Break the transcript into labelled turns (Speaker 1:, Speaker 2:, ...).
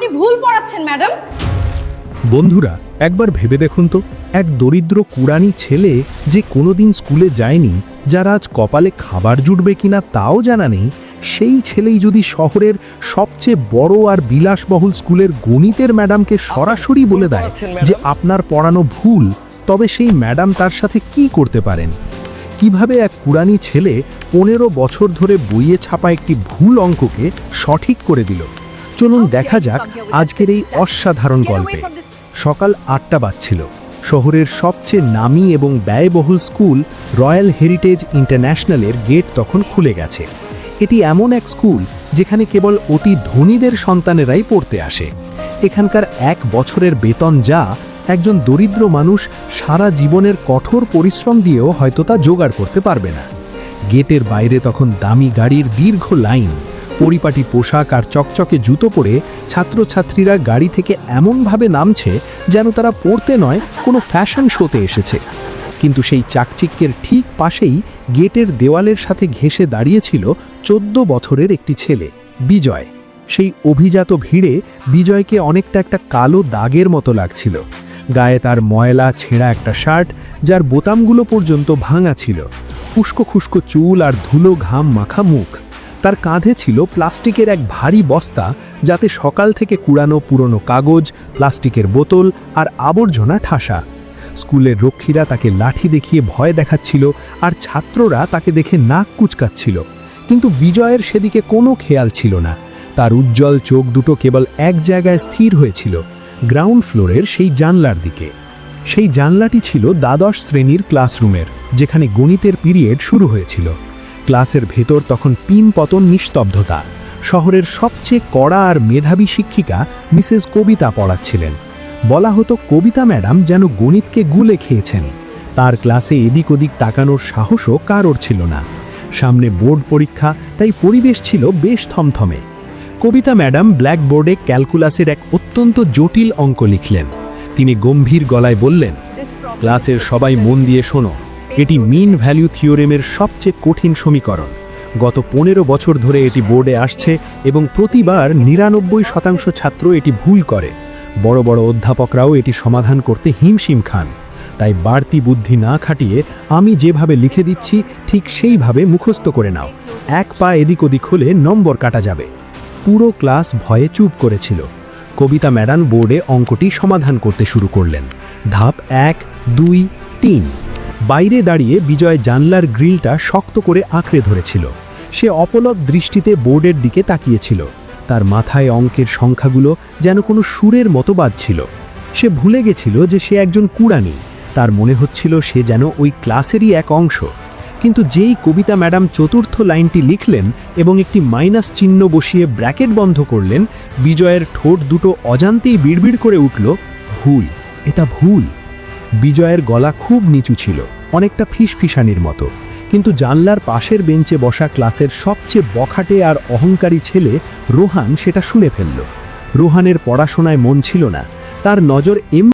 Speaker 1: আপনি ভুল পড়াচ্ছেন ম্যাডাম।
Speaker 2: বন্ধুরা একবার ভেবে দেখুন তো এক দরিদ্র কুড়ানি ছেলে যে কোনোদিন স্কুলে যায়নি যার আজ কপালে খাবার জুটবে কিনা তাও জানা নেই সেই ছেলেই যদি শহরের সবচেয়ে বড় আর বিলাসবহুল স্কুলের গণিতের ম্যাডামকে সরাসরি বলে দেয় যে আপনার পড়ানো ভুল তবে সেই ম্যাডাম তার সাথে কি করতে পারেন? কীভাবে এক কুড়ানি ছেলে পনেরো বছর ধরে বইয়ে ছাপা একটি ভুল অঙ্ককে সঠিক করে দিল? চলুন দেখা যাক আজকের এই অসাধারণ গল্পে। সকাল আটটা বাজছিল। শহরের সবচেয়ে নামী এবং ব্যয়বহুল স্কুল রয়্যাল হেরিটেজ ইন্টারন্যাশনালের গেট তখন খুলে গেছে। এটি এমন এক স্কুল যেখানে কেবল অতি ধনীদের সন্তানেরাই পড়তে আসে। এখানকার এক বছরের বেতন যা একজন দরিদ্র মানুষ সারা জীবনের কঠোর পরিশ্রম দিয়েও হয়তো তা জোগাড় করতে পারবে না। গেটের বাইরে তখন দামি গাড়ির দীর্ঘ লাইন। পরিপাটি পোশাক আর চকচকে জুতো পরে ছাত্রছাত্রীরা গাড়ি থেকে এমনভাবে নামছে যেন তারা পড়তে নয়, কোনো ফ্যাশন শোতে এসেছে। কিন্তু সেই চাকচিক্যের ঠিক পাশেই গেটের দেওয়ালের সাথে ঘেঁষে দাঁড়িয়েছিল চোদ্দ বছরের একটি ছেলে, বিজয়। সেই অভিজাত ভিড়ে বিজয়কে অনেকটা একটা কালো দাগের মতো লাগছিল। গায়ে তার ময়লা ছেঁড়া একটা শার্ট, যার বোতামগুলো পর্যন্ত ভাঙা ছিল। খুস্কো খুস্কো চুল আর ধুলো ঘাম মাখা মুখ। তার কাঁধে ছিল প্লাস্টিকের এক ভারী বস্তা যাতে সকাল থেকে কুড়ানো পুরনো কাগজ, প্লাস্টিকের বোতল আর আবর্জনা ঠাসা। স্কুলের রক্ষীরা তাকে লাঠি দেখিয়ে ভয় দেখাচ্ছিল আর ছাত্ররা তাকে দেখে নাক কুচকাচ্ছিল। কিন্তু বিজয়ের সেদিকে কোনো খেয়াল ছিল না। তার উজ্জ্বল চোখ দুটো কেবল এক জায়গায় স্থির হয়েছিল, গ্রাউন্ড ফ্লোরের সেই জানলার দিকে। সেই জানলাটি ছিল দ্বাদশ শ্রেণির ক্লাসরুমের, যেখানে গণিতের পিরিয়ড শুরু হয়েছিল। ক্লাসের ভেতর তখন পিন পতন নিস্তব্ধতা। শহরের সবচেয়ে কড়া আর মেধাবী শিক্ষিকা মিসেস কবিতা পড়াচ্ছিলেন। বলা হতো, কবিতা ম্যাডাম যেন গণিতকে গুলে খেয়েছেন। তার ক্লাসে এদিক ওদিক তাকানোর সাহসও কারোর ছিল না। সামনে বোর্ড পরীক্ষা, তাই পরিবেশ ছিল বেশ থমথমে। কবিতা ম্যাডাম ব্ল্যাকবোর্ডে ক্যালকুলাসের এক অত্যন্ত জটিল অঙ্ক লিখলেন। তিনি গম্ভীর গলায় বললেন, ক্লাসের সবাই মন দিয়ে শোনো। এটি মিন ভ্যালু থিওরেমের সবচেয়ে কঠিন সমীকরণ। গত পনেরো বছর ধরে এটি বোর্ডে আসছে এবং প্রতিবার নিরানব্বই শতাংশ ছাত্র এটি ভুল করে। বড় বড় অধ্যাপকরাও এটি সমাধান করতে হিমশিম খান। তাই বাড়তি বুদ্ধি না খাটিয়ে আমি যেভাবে লিখে দিচ্ছি, ঠিক সেইভাবে মুখস্থ করে নাও। এক পা এদিক ওদিক হলে নম্বর কাটা যাবে। পুরো ক্লাস ভয়ে চুপ করেছিল। কবিতা ম্যাডাম বোর্ডে অঙ্কটি সমাধান করতে শুরু করলেন। ধাপ এক, দুই, তিন। বাইরে দাঁড়িয়ে বিজয় জানলার গ্রিলটা শক্ত করে আঁকড়ে ধরেছিল। সে অপলক দৃষ্টিতে বোর্ডের দিকে তাকিয়েছিল। তার মাথায় অঙ্কের সংখ্যাগুলো যেন কোনো সুরের মতো বাজছিল। সে ভুলে গেছিল যে সে একজন কুড়ানি। তার মনে হচ্ছিল সে যেন ওই ক্লাসেরই এক অংশ। কিন্তু যেই কবিতা ম্যাডাম চতুর্থ লাইনটি লিখলেন এবং একটি মাইনাস চিহ্ন বসিয়ে ব্র্যাকেট বন্ধ করলেন, বিজয়ের ঠোঁট দুটো অজান্তেই বিড়বিড় করে উঠল, ভুল, এটা ভুল। বিজয়ের গলা খুব নিচু ছিল, অনেকটা ফিসফিসানির মতো। কিন্তু জানলার পাশের বেঞ্চে বসা ক্লাসের সবচেয়ে বখাটে আর অহংকারী ছেলে রোহান সেটা শুনে ফেলল। রোহানের পড়াশোনায় মন ছিল না, তার নজর এম